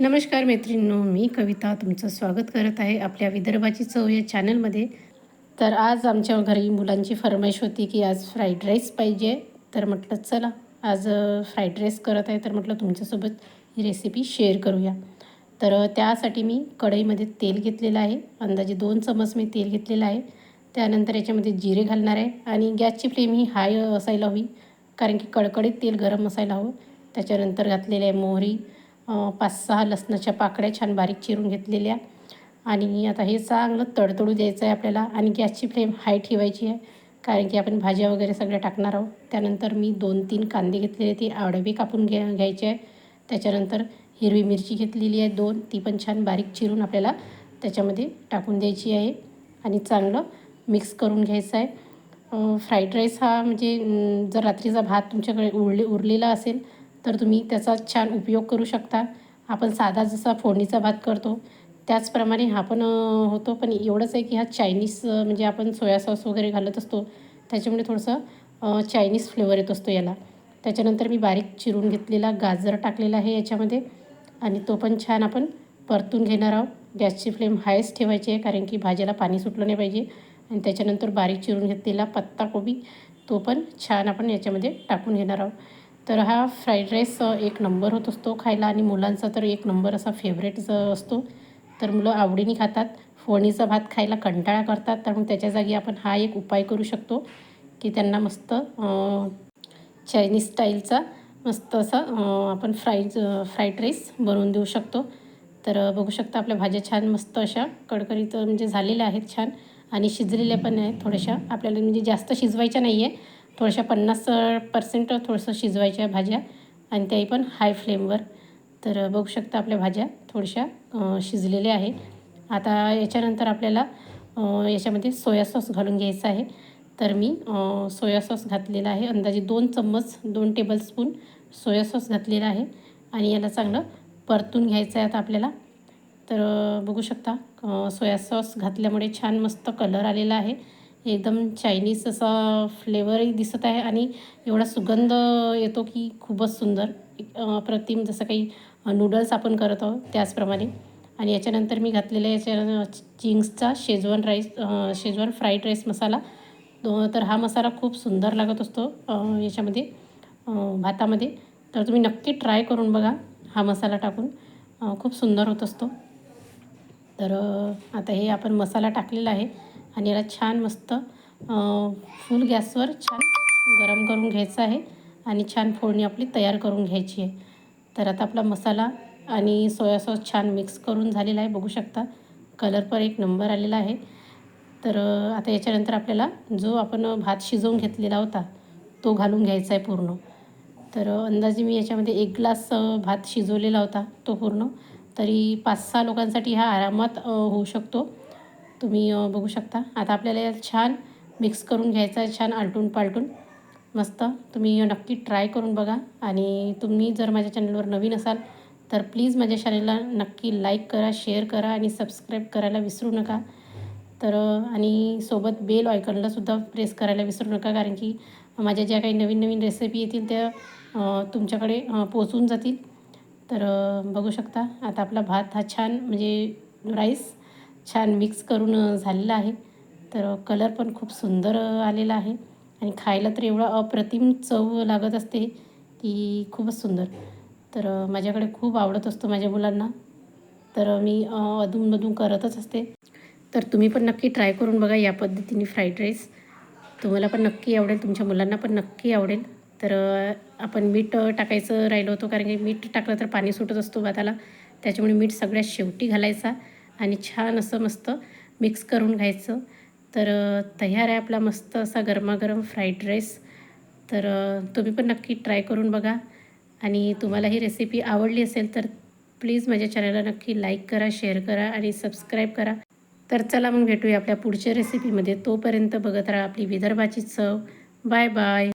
नमस्कार मैत्रिणींनो मी कविता तुमचं स्वागत करत आहे आपल्या विदर्भाची चव या चॅनलमध्ये. तर आज आमच्या घरी मुलांची फरमाईश होती की आज फ्राईड राईस पाहिजे. तर म्हटलं चला आज फ्राईड राईस करत आहे. तर म्हटलं तुमच्यासोबत ही रेसिपी शेअर करूया. तर त्यासाठी मी कढईमध्ये तेल घेतलेलं आहे. अंदाजे दोन चमच मी तेल घेतलेलं आहे. त्यानंतर याच्यामध्ये जिरे घालणार आहे आणि गॅसची फ्लेम ही हाय असायला हवी कारण की कडकडीत तेल गरम असायला हवं. त्याच्यानंतर घातलेलं आहे मोहरी पाच सहा लसणाच्या पाकळ्या छान बारीक चिरून घेतलेल्या. आणि आता हे चांगलं तडतडू द्यायचं आहे आपल्याला आणि गॅसची फ्लेम हाय ठेवायची आहे. कारण की आपण भाज्या वगैरे सगळ्या टाकणार आहोत. त्यानंतर मी दोन तीन कांदे घेतलेले ते आडवे कापून घ्या घ्यायचे आहे त्याच्यानंतर हिरवी मिरची घेतलेली आहे दोन. ती पण छान बारीक चिरून आपल्याला त्याच्यामध्ये टाकून द्यायची आहे. आणि चांगलं मिक्स करून घ्यायचं आहे. फ्राईड राईस हा म्हणजे जर रात्रीचा भात तुमच्याकडे उरले उरलेला असेल तर तुम्ही त्याचा छान उपयोग करू शकता. आपण साधा जसा फोडणीचा भात करतो त्याचप्रमाणे हा पण होतो. पण एवढंच आहे की हा चायनीज म्हणजे आपण सोया सॉस वगैरे घालत असतो त्याच्यामुळे थोडंसं चायनीज फ्लेवर येत असतो याला. त्याच्यानंतर मी बारीक चिरून घेतलेला गाजर टाकलेला आहे याच्यामध्ये. आणि तो पण छान आपण परतून घेणार आहोत. गॅसची फ्लेम हायच ठेवायची आहे कारण की भाज्याला पाणी सुटलं नाही पाहिजे. आणि त्याच्यानंतर बारीक चिरून घेतलेला पत्ताकोबी तो पण छान आपण याच्यामध्ये टाकून घेणार आहोत. तर हा फ्राईड राईस एक नंबर होत असतो खायला आणि मुलांचा तर एक नंबर असा फेवरेट असतो. तर मुलं आवडीने खातात. फोडणीचा भात खायला कंटाळा करतात. तर मग त्याच्या जागी आपण हा एक उपाय करू शकतो की त्यांना मस्त चायनीज स्टाईलचा मस्त असा आपण फ्राईज फ्राईड राईस बनवून देऊ शकतो. तर बघू शकता आपल्या भाज्या छान मस्त अशा कडकडीत म्हणजे झालेल्या आहेत छान आणि शिजलेल्या पण आहेत थोड्याशा. आपल्याला म्हणजे जास्त शिजवायच्या नाही आहे थोड्याशा पन्नास पर्सेंट थोडंसं शिजवायच्या भाज्या आणि त्याही पण हाय फ्लेमवर तर बघू शकता आपल्या भाज्या थोड्याशा शिजलेल्या आहे आता याच्यानंतर आपल्याला याच्यामध्ये सोया सॉस घालून घ्यायचं आहे. तर मी सोया सॉस घातलेला आहे. अंदाजे दोन चम्मच दोन टेबलस्पून सोया सॉस घातलेला आहे. आणि याला चांगलं परतून घ्यायचं आहे आता आपल्याला. तर बघू शकता सोया सॉस घातल्यामुळे छान मस्त कलर आलेला आहे. एकदम चायनीज असा फ्लेवरही दिसत आहे आणि एवढा सुगंध येतो की खूपच सुंदर. एक, अप्रतिम जसं काही नूडल्स आपण करत आहोत त्याचप्रमाणे. आणि याच्यानंतर मी घातलेल्या याच्या चिंग्सचा Schezwan rice Schezwan fried rice मसाला. दो तर हा मसाला खूप सुंदर लागत असतो याच्यामध्ये भातामध्ये. तर तुम्ही नक्की ट्राय करून बघा हा मसाला टाकून. खूप सुंदर होत असतो. तर आता हे आपण मसाला टाकलेला आहे. आणि याला छान मस्त फुल गॅसवर छान गरम करून घ्यायचं आहे आणि छान फोडणी आपली तयार करून घ्यायची आहे. तर आता आपला मसाला आणि सोया सॉस छान मिक्स करून झालेला आहे बघू शकता. कलर पण एक नंबर आलेला आहे. तर आता याच्यानंतर आपल्याला जो आपण भात शिजवून घेतलेला होता तो घालून घ्यायचा आहे पूर्ण. तर अंदाजे मी याच्यामध्ये एक ग्लास भात शिजवलेला होता तो पूर्ण. तरी पाच सहा लोकांसाठी हा आरामात होऊ शकतो. तुम्ही बघू शकता. आता आपल्याला यात छान मिक्स करून घ्यायचं आहे छान आलटून पालटून. मस्त. तुम्ही नक्की ट्राय करून बघा. आणि तुम्ही जर माझ्या चॅनलवर नवीन असाल तर प्लीज माझ्या चॅनलला नक्की लाईक करा शेअर करा आणि सबस्क्राईब करायला विसरू नका. तर आणि सोबत बेल आयकॉनला सुद्धा प्रेस करायला विसरू नका कारण की माझ्या ज्या काही नवीन नवीन रेसिपी येतील त्या तुमच्याकडे पोचून जातील. तर बघू शकता. आता आपला भात हा छान म्हणजे राईस छान मिक्स करून झालेला आहे. तर कलर पण खूप सुंदर आलेला आहे. आणि खायला तर एवढा अप्रतिम चव लागत असते की खूपच सुंदर. तर माझ्याकडे खूप आवडत असतो माझ्या मुलांना. तर मी अधूनमधून करतच असते. तर तुम्ही पण नक्की ट्राय करून बघा या पद्धतीने फ्राईड राईस तुम्हाला पण नक्की आवडेल तुमच्या मुलांना पण नक्की आवडेल. तर आपण मीठ टाकायचं राहिलो होतो कारण की मीठ टाकलं तर पाणी सुटत असतो भाताला. त्याच्यामुळे मीठ सगळ्यात शेवटी घालायचा. आणि छान असं मस्त मिक्स करून घ्यायचं. तर तयार आहे आपला मस्त असा गरमागरम फ्राईड राईस. तर तुम्ही पण नक्की ट्राय करून बघा. आणि तुम्हाला ही रेसिपी आवडली असेल तर प्लीज माझ्या चॅनलला नक्की लाईक करा शेअर करा आणि सबस्क्राईब करा. तर चला मग भेटूया आपल्या पुढच्या रेसिपीमध्ये. तोपर्यंत बघत राहा आपली विदर्भाची चव. Bye bye.